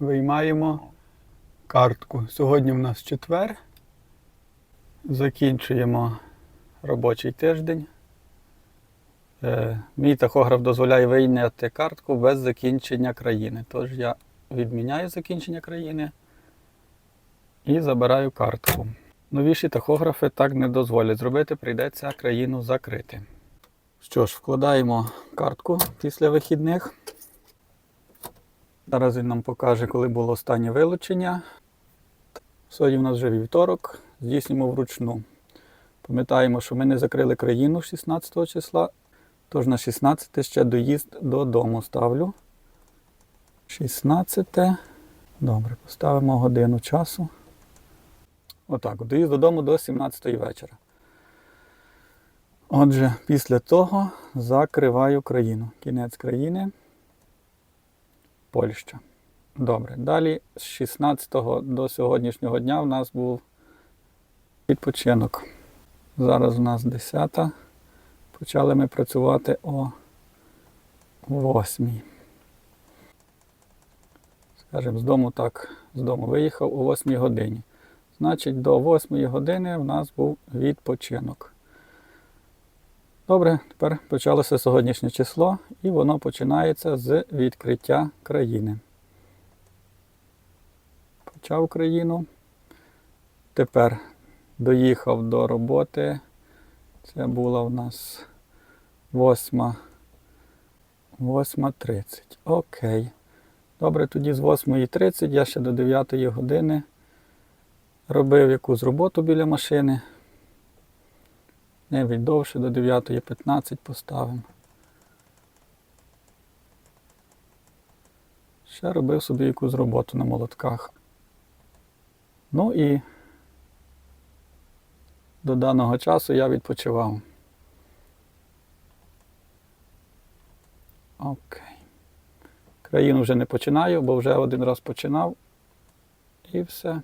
виймаємо картку. Сьогодні в нас четвер. Закінчуємо робочий тиждень. Е, Мій тахограф дозволяє вийняти картку без закінчення країни. Тож я відміняю закінчення країни і забираю картку. Новіші тахографи так не дозволять зробити, прийдеться країну закрити. Що ж, вкладаємо картку після вихідних. Зараз він нам покаже, коли було останнє вилучення. Сьогодні в нас вже вівторок, здійснюємо вручну. Пам'ятаємо, що ми не закрили країну 16 числа, тож на 16 ще доїзд додому ставлю. 16. Добре, поставимо годину часу. Отак, доїзд додому до 17 вечора. Отже, після того закриваю країну. Кінець країни. Польща. Добре. Далі з 16 до сьогоднішнього дня в нас був відпочинок. Зараз у нас 10. Почали ми працювати о 8. Скажімо, з дому так, з дому виїхав о 8 годині. Значить, до 8 години в нас був відпочинок. Добре, тепер почалося сьогоднішнє число, і воно починається з відкриття країни. Почав країну. Тепер доїхав до роботи. Це була в нас 8. 8.30. Окей. Добре, тоді з 8.30 я ще до 9 години робив якусь роботу біля машини. Не довше до 9.15 поставимо. Ще робив собі якусь роботу на молотках. Ну і до даного часу я відпочивав. Окей. Країну вже не починаю, бо вже один раз починав. І все.